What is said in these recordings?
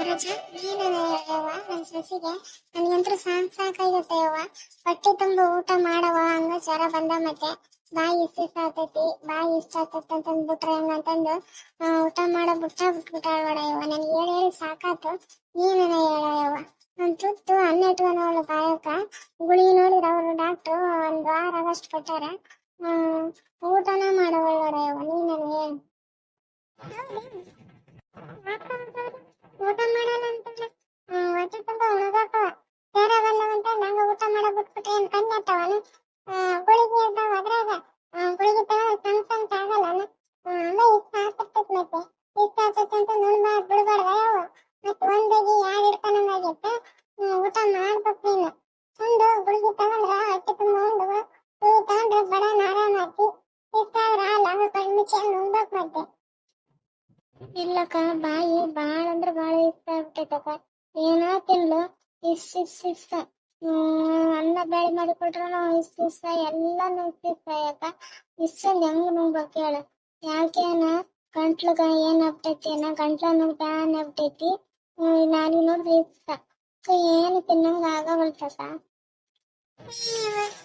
ರಜ ನೀನು ಯವ್ವ ನನ್ನ ಸೊಸಿಗೆ? ನನಗಂತೂ ಸಾಕ್ ಸಾಕಾಗತ್ತೆ ಯವ್ವ. ಹೊಟ್ಟೆ ತುಂಬ ಊಟ ಮಾಡವ ಹಂಗ ಜ್ವರ ಬಂದ ಮತ್ತೆ. ಬಾಯಿ ಇಷ್ಟ ಆತೈತಿ ಬಾಯಿ ಇಷ್ಟ ಆತೈತಿ ಅಂತ ಅಂದ್ಬಿಟ್ರೆ ಹಂಗಂತಂದು ಆ, ಊಟ ಮಾಡೋ ಬಿಟ್ಟ ಬಿಟ್ಬಿಟ್ಟಾಳ ನೋಡ ಯವ್ವ. ನನಗೆ ಹೇಳಿ ಹೇಳಿ ಸಾಕಾತು. ನೀನ ಹೇಳ ಯವ್ವ. ಒಂದ್ ತುತ್ತು ಅನ್ನ ಇಟ್ಕೊಂಡವಳು ಬಾಯಕ ಗುಳಿ ನೋಡಿದ್ರ ಅವರು ಡಾಕ್ಟ್ರು ಒಂದ್ ವಾರ ಆಗಷ್ಟು ಕೊಟ್ಟಾರ. ಊಟನ ಮಾಡವಳ ನೋಡ ಯವ್ವ ನೀನು ಹೇಳು. ಊಟ ಮಾಡಲ್ಲ ಅಂತಲ್ಲ ಹೊಟ್ಟೆ ಬಂದವಂತ ನಂಗ ಊಟ ಮಾಡ ಬಿಟ್ಬಿಟ್ರೆ ಏನ್ ಕಣ್ಣು ಹತ್ತವನು ಗುಳಿಗೆ ಇದ್ದಾವ ಅದ್ರಾಗ. ಗುಳಿಗೆ ತಗೊಂಡ್ ಸಣ್ಣ ಸಣ್ಣ ಆಗಲ್ಲ ಹಂಗ ಇಷ್ಟ ಆಗ್ತಿರ್ತೈತ್ ಮತ್ತೆ. ಇಷ್ಟ ಆಗ್ತೈತೆ ಅಂತ ನುಣ್ಬಾರ್ದು ಬಿಡ್ಬಾರ್ದ ಯಾವ ಮತ್ತೆ ಊಟ ಮಾಡ್ಬೇಕು ನೀನು. ಗುಳಿಗೆ ಬಡ ಆದ್ರ ಲಾಭ ಕಡಿಮೆ ಚೆಂದ ಉಣ್ಬೇಕು ಮತ್ತೆ. ಇಲ್ಲಕ್ಕ, ಬಾಯಿ ಬಾಳ ಅಂದ್ರ ಬಾಳ ಇಷ್ಟ ಆಗ್ಬಿಟ್ಟೈತಕ್ಕ. ಏನೋ ತಿನ್ಲು ಇಸ್ ಇಸ್ ಇಸ್. ಅನ್ನ ಬೇಳೆ ಮಾಡಿ ಕೊಟ್ರು ಇಸ್ ಎಲ್ಲಾನು ಇಷ್ಟ ಇಷ್ಟ ಯಾಕ ಇಷ್ಟೊಂದ್ ಹೆಂಗ್ ನುಂಗ್ಬೇಕು ಹೇಳು. ಯಾಕೇನ ಗಂಟ್ಲಗ ಏನ್ ಆಗ್ತೈತಿ ಏನ ಗಂಟ್ಲ ನೋಡ್ ಬ್ಯಾನ್ ಆಗ್ತೈತಿ ನಾನು ನೋಡ್ರಿ ಇಷ್ಟ. ಸೊ, ಏನು ತಿನ್ನಂಗ ಆಗವಲ್ತಕ್ಕ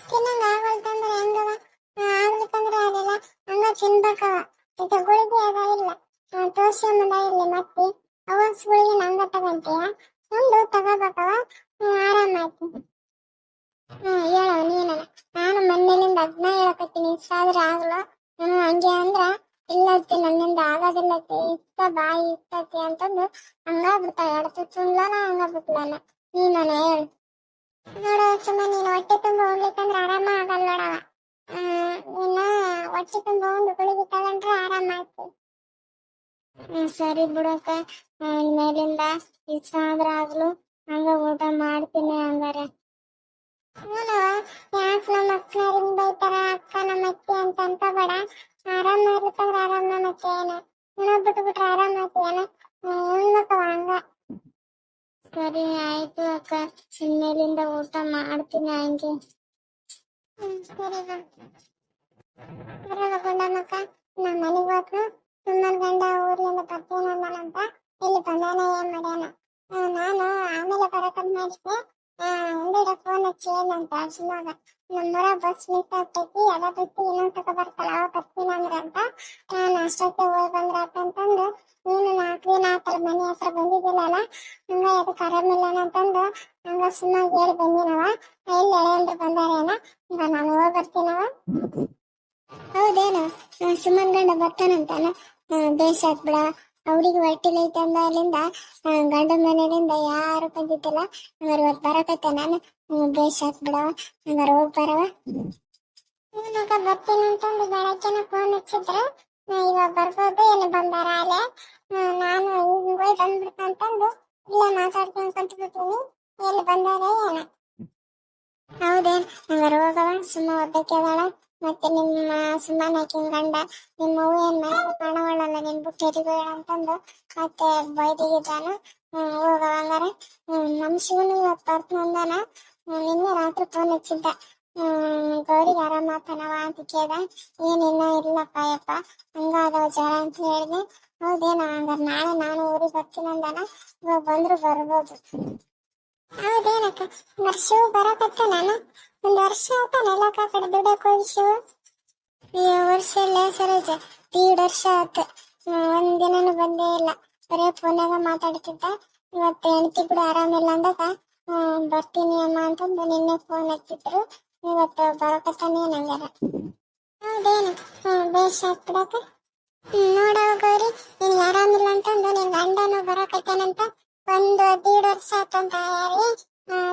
ತಿನ್ನಂಗ ಆಗವಲ್ತಂದ್ರೆ ಹೆಂಗವ? ಆಗ್ಲಿಕ್ಕಂದ್ರ ಅದೆಲ್ಲ ಹಂಗ ತಿನ್ಬೇಕವ. ಇದು ಗುಳಿಗೆ ಅದ ಇಲ್ಲ. ತೋರ್ಸಿ ಅನ್ನೋದ ಇಲ್ಲಿ ಮತ್ತೆ. ಅವನ್ಸ್ಗಳಿಗೆ ನಂಗ ತಗೊಂತೀಯ? ಒಂದು ತಗೋಬೇಕವ ಆರಾಮಾಯ್ತು ಹ್ಮ್ ಹೇಳ ನೀನ. ನಾನು ಮೊನ್ನೆಲಿಂದ ಅದ್ನ ಹೇಳಕತ್ತೀನಿ. ಇಷ್ಟ ಆದ್ರೆ ಆಗಲ್ಲ ನಾನು ಹಂಗೆ ಅಂದ್ರ ಇಲ್ಲತ್ತಿ ನನ್ನಿಂದ ಆಗೋದಿಲ್ಲ ಇಷ್ಟ ಬಾಯಿ ಇಷ್ಟತಿ ಅಂತಂದು ಹಂಗಾಗ್ಬಿಡ್ತಾವ ಎಡತು ಚುಂಗ್ಲಾನ ಹಂಗಾಗ್ಬಿಟ್ಲಾನ ನೀನ ಹೇಳು. ನೋಡ ಸುಮ್ಮ ನೀನು ಹೊಟ್ಟೆ ತುಂಬ ಉಣ್ಲಿಕ್ಕಂದ್ರ ಆರಾಮ ಆಗಲ್ಲ ನೋಡವ ಇನ್ನ ಹೊಟ್ಟೆ ತುಂಬ ಒಂದು ಗುಳಿಗೆ ತಗೊಂಡ್ರೆ ಆರಾಮ ಆಯ್ತು ಹ್ಮ್, ಸರಿ ಬಿಡಕ್ಕ ಮೇಲಿಂದ ಇಷ್ಟ ಆದ್ರ ಆಗ್ಲು ಹಂಗ ಊಟ ಮಾಡ್ತೀನಿ ಹಂಗಾರೆ ಯಾಕೆ ನಮ್ಮ ಅಕ್ಕ ಹಿಂಗ್ ಬೈತಾರ ಅಕ್ಕ ನಮ್ಮ ಅತ್ತೆ ಅಂತ ಅನ್ಕೋಬೇಡ ಆರಾಮ ಇರ್ಬೇಕಂದ್ರ ಆರಾಮ ನಮ್ಮ ಅತ್ತೆ ಏನ ಉಣ ಬಿಟ್ಟು ಬಿಟ್ರೆ ಆರಾಮ ಆಯ್ತು ಏನ ಉಣ್ಬೇಕವ ಹಂಗ ಸರಿ ಆಯ್ತು ಅಕ್ಕ ಇನ್ಮೇಲಿಂದ ಊಟ ಮಾಡ್ತೀನಿ ಹಂಗೆ ಹ್ಮ್ ಸರಿ ಬಾ ಬರಲ್ಲ ಗುಂಡಮ್ಮಕ್ಕ ನಮ್ಮ ಮನೆಗೆ ಹೋಗ್ರು ಸುಮ್ಮನ್ ಗಂಡ ಊರ್ಲಿಂದ ಬರ್ತೀನಂದನಂತ ಇಲ್ಲಿ ಬಂದಾನ ಏನ್ ಮಾಡ್ಯಾನ? ನಾನು ಆಮೇಲೆ ಬರಕಂತ ಮಾಡಿದ್ದೆ. ಒಂದಿಡ ಫೋನ್ ಹಚ್ಚಿ ಏನಂತ ಸುಮ್ಮಾಗ. ನಮ್ಮೂರ ಬಸ್ ಮಿಸ್ ಆಗ್ತೈತಿ ಎಲ್ಲ ಬಿಟ್ಟು ಇನ್ನೊಂದ್ ತಕ ಬರ್ತಾಳ? ಅವ ಬರ್ತೀನಿ ಅಂದ್ರ ಅಂತ ನಾನು ಅಷ್ಟೊತ್ತೆ ಹೋಗಿ ಬಂದ್ರಾತ ಅಂತಂದು, ನೀನು ನಾಲ್ಕು ದಿನ ಆತರ ಮನೆ ಹತ್ರ ಬಂದಿದ್ದಿಲ್ಲಲ್ಲ, ಹಂಗ ಅದಕ್ಕೆ ಆರಾಮಿಲ್ಲ ಅಂತಂದು ಹಂಗ ಸುಮ್ಮನೆ ಹೇಳಿ ಬಂದಿನವ. ಎಲ್ಲಿ ಎಳೆ ಬಂದಾರೇನ? ನಾನು ಹೋಗಿ ಬರ್ತೀನವ. ಹೌದೇನು? ಸುಮನ್ ಗಂಡ ಬರ್ತಾನಂತಾನ? ಬೇಷ್ ಆತ್ ಬಿಡ. ಅವ್ರಿಗೆ ಹೊಟ್ಟಿಲ್ ಐತೆ ಅಂದ ಅಲ್ಲಿಂದ ಗಂಡನ ಮನೆಯಿಂದ ಯಾರು ಬಂದಿದ್ದಿಲ್ಲ. ಹಂಗಾರೆ ಇವತ್ತು ಬರಕತ್ತೆ ನಾನು. ಬೇಷ್ ಆತ್ ಬಿಡವ ಹಂಗಾರೆ ಹೋಗಿ ಬರವ ಇವಾಗ ಬರ್ತೀನಿ ಅಂತಂದು ಬೆಳಗ್ಗೆನ ಫೋನ್ ಹಚ್ಚಿದ್ರು ಇವಾಗ ಬರ್ಬೋದು ಏನು ಬಂದಾರ ಅಲ್ಲೇ. ನಾನು ಈಗ ಹೋಗಿ ಬಂದ್ಬಿಡ್ತ ಅಂತಂದು, ಇಲ್ಲ ಮಾತಾಡ್ತೀನಿ ಅಂತ ಬಿಟ್ಟಿನಿ ಎಲ್ಲಿ ಬಂದಾರ ಏನ. ಹೌದೇನ್ ಹಂಗಾರೆ ಹೋಗವ ಸುಮ್ಮ ಒಬ್ಬಕ್ಕೆ ಅದಾಳ ಮತ್ತೆ ನಿಮ್ಮ ಸುಮ್ಮನೆ ಗಂಡ ನಿಮ್ಮ ಅವ್ವ ಏನ್ ಮಾಡಿ ಕಾಣವಳಲ್ಲ ನಿನ್ ಬಿಟ್ಟು ಎರಿಬೇಡ ಅಂತಂದು ಮತ್ತೆ ಬೈದಿಗಿದ್ದಾನ ಹೋಗವ ಹಂಗಾರೆ. ನಮ್ ಶಿವನು ಇವತ್ ಬರ್ತೀನಂದಾನ ಹ್ಮ್, ನಿನ್ನೆ ರಾತ್ರಿ ಫೋನ್ ಹಚ್ಚಿದ್ದ. ಗೌರಿಗೆ ಆರಾಮ ಆತನವ ಅಂತ ಕೇಳ್ದ. ಏನಿನ್ನ ಇಲ್ಲಪ್ಪ ಯಪ್ಪ ಹಂಗಾದವ ಜ್ವರ ಅಂತ ಹೇಳಿದೆ. ಹೌದೇನ, ಹಂಗಾರ ನಾಳೆ ನಾನು ಊರಿಗೆ ಬರ್ತೀನಂದಾನ ಇವಾಗ ಬಂದ್ರು ಬರ್ಬೋದು. ಹೌದೇನಕ್ಕ? ಶಿವ ಬರಕತ್ತ ನಾನು. ಒಂದು ವರ್ಷ ಆತ ಆ ಕಡೆ ದುಡಕ್ ಹೋಗಿ ಈ ವರ್ಷ ಇಲ್ಲ ಸರೋಜ. ದೀಡ್ ವರ್ಷ ಆತ ಒಂದ್ ಬಂದೇ ಇಲ್ಲ. ಬರೇ ಫೋನಾಗ ಮಾತಾಡ್ತಿದ್ದ. ಇವತ್ತು ಹೆಂಡತಿ ಕೂಡ ಆರಾಮಿಲ್ಲ ಅಂದಾಗ ಬರ್ತೀನಿ ಅಮ್ಮ ಅಂತಂದು ನಿನ್ನೆ ಫೋನ್ ಹಚ್ಚಿದ್ರು. ಇವತ್ತು ಬರಕತ್ತಾನೇ ನಂಗಾರ. ಹೌದೇನು? ಬೇಷ ಹ್ಮ್, ನೋಡವ ಗೌರಿ. ನೀನ್ ಆರಾಮಿಲ್ಲ ಅಂತಂದು ನಿನ್ ಗಂಡನು ಬರಕತ್ತಾನಂತ ಒಂದು ದೀಡ್ ವರ್ಷ ಆತಂತ ಯಾರಿ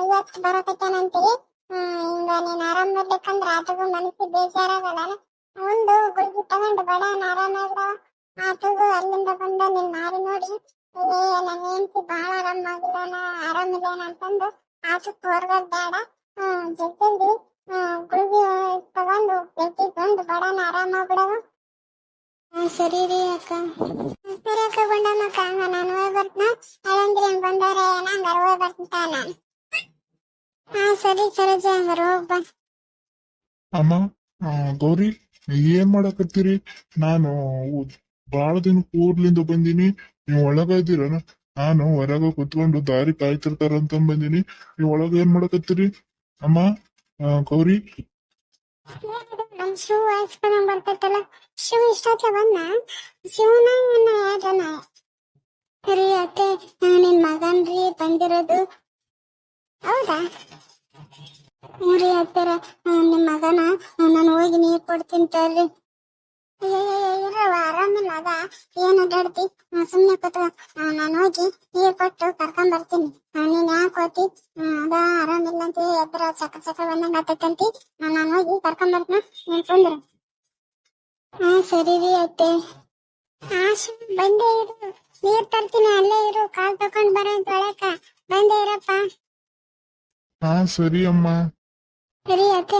ಇವತ್ತು ಬರಕತ್ತಾನಂತೀರಿ ಹಿಂಗ ನೀನ್ ಆರಾಮ್ ಬರ್ಬೇಕಂದ್ರ ಆತಗೂ ಮನಸ್ಸಿಗೆ ಬೇಜಾರಾಗಲ್ಲ. ಒಂದು ಗುಳ್ಗಿ ತಗೊಂಡು ಬಡ ಆರಾಮಾಗ ಆತಗೂ ಅಲ್ಲಿಂದ ಬಂದ ನಿನ್ ಮಾರಿ ನೋಡಿ. ಏ, ನನ್ ಹೆಂಡತಿ ಬಹಳ ಆರಾಮ್ ಆರಾಮಿದ್ದಾನ ಅಂತಂದು ಆತಕ್ ಹೊರ್ಗದ್ ಬೇಡ. ಹ್ಮ್ ಜಲ್ದಿ ಹ್ಮ್ ಗುಳ್ಗಿ ತಗೊಂಡು ಬೆಟ್ಟಿ ಬಂದು ಬಡನ ಆರಾಮಾಗ್ಬಿಡವ ಸರಿ ರೀ ಅಕ್ಕ. ಸರಿ ಅಕ್ಕ ಗುಂಡಮ್ಮಕ್ಕ ನಾನು ಹೋಗಿ ಬರ್ತನ. ಅಳಂದ್ರಿ ಹಂಗ ಬಂದವ್ರೆ. ಹಂಗಾರ ಹೋಗಿ ಬರ್ತಾ ನಾನು. ಹಾ ಸರಿ ಸರೋಜ ಹಂಗಾರ ಹೋಗ್ ಬಾ. ಅಮ್ಮ ಆ, ಗೌರಿ ಏನ್ ಮಾಡಕತ್ತೀರಿ? ನಾನು ಬಾಳ ದಿನ ಊರ್ಲಿಂದ ಬಂದೀನಿ. ನೀವು ಒಳಗ ಇದ್ದೀರನ? ನಾನು ಹೊರಗ ಕುತ್ಕೊಂಡು ದಾರಿ ಕಾಯ್ತಿರ್ತಾರ ಅಂತ ಬಂದಿನಿ. ನೀವು ಒಳಗ ಏನ್ ಮಾಡಕತ್ತೀರಿ? ಅಮ್ಮ ಆ, ಗೌರಿ? ಏನಿದು ನಮ್ ಶೂ ಹಾಕ್ಸ್ಕೊಂಡ್ ಬರ್ತೈತಲ್ಲ. ಶಿವ, ಇಷ್ಟೊತ್ತ ಬಂದ ಶಿವನ ಮಗನ್ ರೀ ಅತ್ತೆ ನಿನ್ ಮಗನ್ ರೀ ಬಂದಿರೋದು. ಹೌದಾ? ರೀ ಅತ್ತರ ನಿಮ್ ಮಗನ ನಾನು ಹೋಗಿ ನೀರ್ ಕೊಡ್ತೀನಿ ತರ್ರಿ ಆರಾಮಿಲ್ಲ ಅದ. ಏನ್ ಅಡ್ಡಾಡ್ತಿ? ಆ, ಸುಮ್ನೆ ಕೂತ್ಕೊ. ನಾನು ಹೋಗಿ ನೀರ್ ಕೊಟ್ಟು ಕರ್ಕೊಂಡ್ ಬರ್ತೀನಿ. ನೀನ್ ಯಾಕೆ ಹೋತಿ? ಅದ ಆರಾಮಿಲ್ಲ ಅಂತ ಎದ್ರ ಚಕ ಚಕ ಬಂದಂಗ ಆತೈತಂತಿ. ನಾನು ಹೋಗಿ ಕರ್ಕೊಂಡ್ ಬರ್ತೀನಿ. ನೀನ್ ಕುಂದ್ರು. ಹಾ ಸರಿ ರೀ ಅತ್ತೆ. ಆಶು ಬಂದೇ ಇರು. ನೀರ್ ತರ್ತೀನಿ ಅಲ್ಲೇ ಇರು. ಕಾಲ್ ತಕೊಂಡ್ ಬರ ಅಂತ ಒಳಕ ಬಂದೇ ಇರಪ್ಪ. ಹಾ ಸರಿ ಅಮ್ಮ. ಸರಿ ಅತ್ತೆ.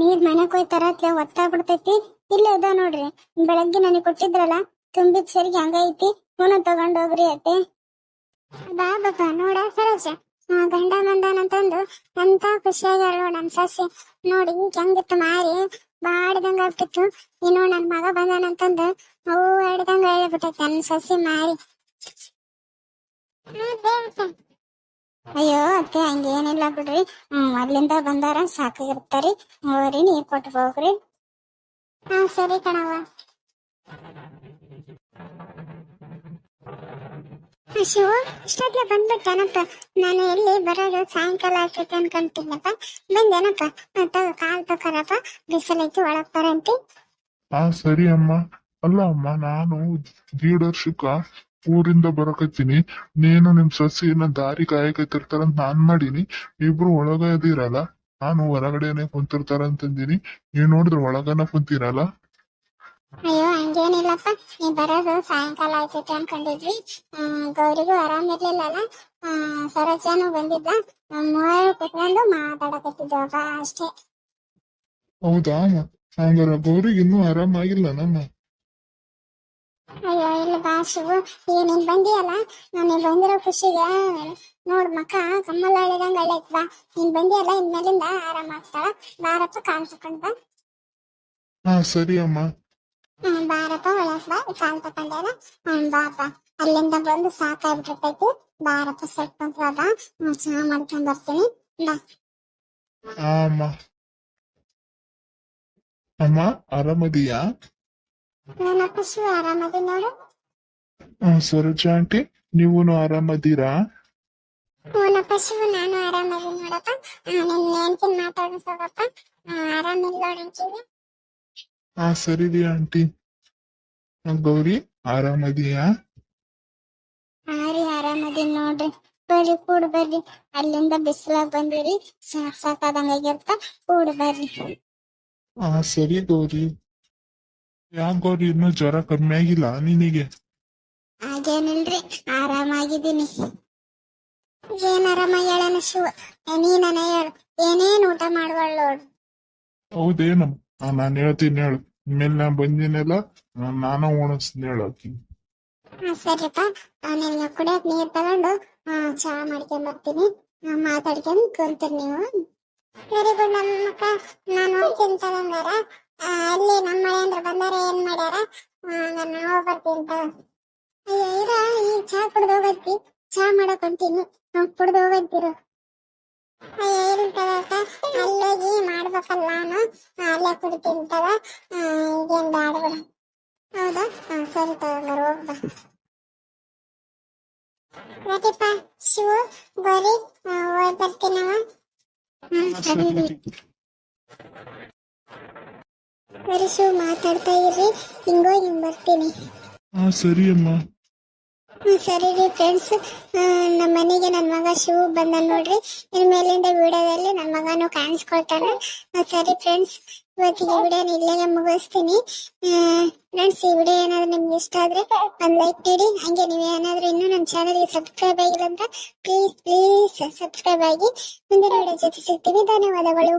ನೀರ್ ಮನೆಗ್ ಹೋಯ್ ತರತ್ಲೆ ಒತ್ತಾಗ್ಬಿಡ್ತೈತಿ ಇಲ್ಲೇ ಇದಾವ ನೋಡ್ರಿ. ಬೆಳಗ್ಗೆ ನನಗೆ ಕೊಟ್ಟಿದ್ರಲ್ಲ ತುಂಬಿದ ಸರಿಗೆ ಹಂಗೈತಿ. ಹೂನ ತಗೊಂಡೋಗ್ರಿ ಅತ್ತೆ. ಬಾ ಬಾಬಾ ನೋಡ ಸರೋಜ. ಗಂಡ ಬಂದಾನಂತಂದು ಎಂತ ಖುಷಿಯಾಗ್ಯಾಳ ನೋಡ್ ನನ್ ಸಸಿ. ನೋಡಿ ಹೆಂಗಿತ್ತು ಮಾರಿ. ಬಾಡ್ದಂಗ ಆಗ್ತಿತ್ತು. ಇನ್ನು ನನ್ ಮಗ ಬಂದಾನಂತಂದು ಅವು ಆಡ್ದಂಗ ಹೇಳ್ಬಿಟ್ಟೈತೆ ನನ್ ಸಸಿ ಮಾರಿ. ಅಯ್ಯೋ ಅತ್ತೆ ಹಂಗೇನಿಲ್ಲ ಬಿಡ್ರಿ. ಅಲ್ಲಿಂದ ಬಂದಾರ ಸಾಕಾಗಿರ್ತಾರಿ ಹೋಗ್ರಿ ನೀರ್ ಕೊಟ್ಟು ಹೋಗ್ರಿ. ಹಾ ಸರಿ ಕಣವ್ವ. ಶಿವು ಇಷ್ಟೊತ್ಲೆ ಬಂದ್ಬಿಟ್ಟೇನಪ್ಪ ನಾನು ಎಲ್ಲಿ ಬರೋದು? ಸಾಯಂಕಾಲ ಆಗ್ತೈತೆ ಅನ್ಕೊಂತೀನಪ್ಪ ಬಂದೇನಪ್ಪ? ತಗೋ, ಕಾಲ್ ತಗೋರಪ್ಪ. ಬಿಸಿಲೈತಿ, ಒಳಗ್ ಬರಂತಿ. ಹಾ ಸರಿ ಅಮ್ಮ. ಅಲ್ಲ ಅಮ್ಮ, ನಾನು ವರ್ಷಕ್ಕ ಊರಿಂದ ಬರಕತ್ತೀನಿ. ನೀನು ನಿಮ್ ಸಸಿಯನ್ನ ದಾರಿ ಕಾಯಕತ್ತಿರ್ತಾರಂತ ನಾನ್ ಮಾಡೀನಿ. ಇಬ್ರು ಒಳಗ ಇದೀರಲ್ಲ ನಾನು ಹೊರಗಡೆನೆ ಕುಂತಿರ್ತಾರಂತಂದಿನಿ ನೀವ್ ನೋಡಿದ್ರೆ ಒಳಗನ ಕುಂತೀರಲ್ಲ? ಅಯ್ಯೋ ಹಂಗೇನಿಲ್ಲಪ್ಪ. ನೀ ಬರೋದು ಸಾಯಂಕಾಲ ಆಯ್ತೈತೆ ಅನ್ಕೊಂಡಿದ್ವಿ. ಗೌರಿಗೂ ಆರಾಮಿರ್ಲಿಲ್ಲಲ್ಲ ಇರ್ಲಿಲ್ಲಲ್ಲ. ಸರೋಜಾನು ಬಂದಿದ್ದ. ಮೂವರು ಕುತ್ಕೊಂಡು ಮಾತಾಡಕತ್ತಿದ್ವಪ್ಪ ಅಷ್ಟೇ. ಹೌದಾ? ಹಂಗಾರ ಗೌರಿಗೆ ಇನ್ನೂ ಆರಾಮಾಗಿಲ್ಲ ನಮ್ಮ ಅಯ್ಯೋ ಇಲ್ಲ ಬಾ ಶಿವು. ಈಗ ನೀನ್ ಬಂದಿಯಲ್ಲ? ನಾನು ಬಂದಿರೋ ಖುಷಿಗೆ. ನೋಡ್ ಮಕ್ಕ ಕಮ್ಮಲಾಡಿದಂಗ ಅಳ್ಳೈತ್ ಬಾ. ನೀನ್ ಬಂದಿಯಲ್ಲ ಇನ್ಮೇಲಿಂದ ಆರಾಮ ಆಗ್ತಾಳ. ಬಾರಪ್ಪ ಕಾಲ್ ತಕೊಂಡ್ ಬಾ. ಹಾ ಸರಿ ಅಮ್ಮ. ಹ್ಮ್ ಬಾರಪ್ಪ ಒಳಗ್ ಬಾ. ಕಾಲ್ ತಕೊಂಡೆಲ್ಲ ಹ್ಮ್ ಬಾಪ ಅಲ್ಲಿಂದ ಬಂದು ಸಾಕಾಗ್ಬಿಟ್ಟಿರ್ತೈತಿ ಬಾರಪ್ಪ ಸೆಟ್ ಹೊತ್ತು ಬಾ. ಚಾ ಮಾಡ್ಕೊಂಡ್ ಬರ್ತೀನಿ. ಬಾ. ಅಮ್ಮ. ಅಮ್ಮ ಆರಾಮದೀಯಾ? ಏನಪ್ಪ ಪಶು ಆರಾಮದಿ ನೋಡು ಸರೋಜ ಆಂಟಿ ನೀವೂನು ಆರಾಮದೀರಾ? ನನ್ನ ಪಶು ನಾನು ಆರಾಮದಿ ನೋಡಪ್ಪ. ನಿನ್ನ ಹೆಂಡ್ತಿನ್ ಮಾತಾಡ್ಸೋಗಪ್ಪ ಆರಾಮಿಲ್ಲ ನೋಡಂತೀವಿ ಹಾ ಸರಿ ರೀ ಆಂಟಿ. ಗೌರಿ ಆರಾಮದಿಯಾ? ಹಾ ರೀ ಆರಾಮದಿ ನೋಡ್ರಿ. ಬರ್ರಿ ಕೂಡ್ ಬರ್ರಿ. ಅಲ್ಲಿಂದ ಬಿಸಿಲಾಗ ಬಂದಿರಿ ಸಾಕ್ ಸಾಕಾದಂಗಾಗಿರ್ತ ಕೂಡ್ ಬರ್ರಿ. ಹಾ ಸರಿ ಗೌರಿ. ಯಾಕೆ ಗೌರಿ ಇನ್ನೂ ಜ್ವರ ಕಮ್ಮಿ ಆಗಿಲ್ಲ ನಿನಗೆ? ಹಾಗೇನಿಲ್ರಿ ಆರಾಮಾಗಿದ್ದೀನಿ. ಏನ್ ಆರಾಮ ಹೇಳನ ಶಿವ? ನೀನನ ಹೇಳು. ಏನೇನ್ ಊಟ ಮಾಡುವಳು ನೋಡು. ಹೌದೇನು? ನಾನು ಹೇಳ್ತೀನಿ ಹೇಳು. ಇನ್ಮೇಲೆ ನಾ ಬಂದಿನಲ್ಲ ನಾನು ಉಣಿಸ್ತೀನಿ ಹೇಳಕ್ಕೆ ಹಾ ಸರಿಪ್ಪ. ನಿನ್ನ ಕುಡಿಯಕ್ ನೀರ್ ತಗೊಂಡು ಚಹಾ ಮಾಡ್ಕೊಂಡ್ ಬರ್ತೀನಿ. ಮಾತಾಡ್ಕೊಂಡ್ ಕುಂತೀರಿ ನೀವು. ವೆರಿ ಗುಡ್ ನಮ್ಮ ಮಕ್ಕ. ನಾನು ಹೋಗ್ತೀನಿ ತಗೊಂಡಾರ. ಅಲ್ಲಿ ನಮ್ಮ ಮಳೆಯಂದ್ರ ಬಂದಾರೆ, ಏನ್ ಮಾಡ್ಯಾರ? ಹೋಗ್ ಬರ್ತೀನಿ ಅಂತ. ಅಯ್ಯೋ, ಇರ ಈಗ ಚಾ ಕುಡ್ದು ಹೋಗತ್ತಿ ಚಾ ಮಾಡಕ್ ಹೊಂಟೀನಿ. ನಾವು ಕುಡ್ದು ಹೋಗಂತಿರು ಅಯ್ಯೋ ಇಲ್ ತಗೋಕ ಅಲ್ಲೋಗಿ ಮಾಡ್ಬೇಕಲ್ಲ ನಾನು. ಅಲ್ಲೇ ಕುಡಿತೀನಿ ತಗೋ. ಈಗೇನ್ ಬ್ಯಾಡ ಹೌದಾ? ಸರಿ ತಗೊಂಡ್ರ ಹೋಗ್ಬಾ ಪ್ರದೀಪ ಶಿವು, ಗೌರಿ ಹೋಗ್ ಬರ್ತೀನವ. ಹ್ಮ್, ಸರಿ. ಶಿವ್ ಮಾತಾಡ್ತಾ ಇರ್ರಿ. ಹಿಂಗೋ ಹಿಂಗ್ ಬರ್ತೀನಿ. ಹಾ ಸರಿ ಅಮ್ಮ. ಸರಿ ರೀ ಫ್ರೆಂಡ್ಸ್ ನಮ್ಮ ಮನೆಗೆ ನನ್ನ ಮಗ ಶಿವ್ ಬಂದ ನೋಡ್ರಿ. ಇನ್ ಮೇಲಿಂದ ವಿಡಿಯೋದಲ್ಲಿ ನನ್ನ ಮಗನು ಕಾಣಿಸ್ಕೊಳ್ತಾನೆ. ಸರಿ ಫ್ರೆಂಡ್ಸ್ ಇವತ್ತಿಗೆ ವಿಡಿಯೋನ ಇಲ್ಲಿಗೆ ಮುಗಿಸ್ತೀನಿ. ಫ್ರೆಂಡ್ಸ್ ಈ ವಿಡಿಯೋ ಏನಾದ್ರು ನಿಮ್ಗೆ ಇಷ್ಟ ಆದ್ರೆ ಒಂದು ಲೈಕ್ ನೀಡಿ ಹಂಗೆ ನೀವು ಏನಾದ್ರು ಇನ್ನೂ ನಮ್ಮ ಚಾನಲ್ಗೆ ಸಬ್ಸ್ಕ್ರೈಬ್ ಆಗಿಲ್ಲ ಅಂದ್ರೆ ಪ್ಲೀಸ್ ಪ್ಲೀಸ್ ಸಬ್ಸ್ಕ್ರೈಬ್ ಆಗಿ. ಮುಂದಿನ ವಿಡಿಯೋ ಜೊತೆ ಸಿಗ್ತೀನಿ. ಧನ್ಯವಾದಗಳು.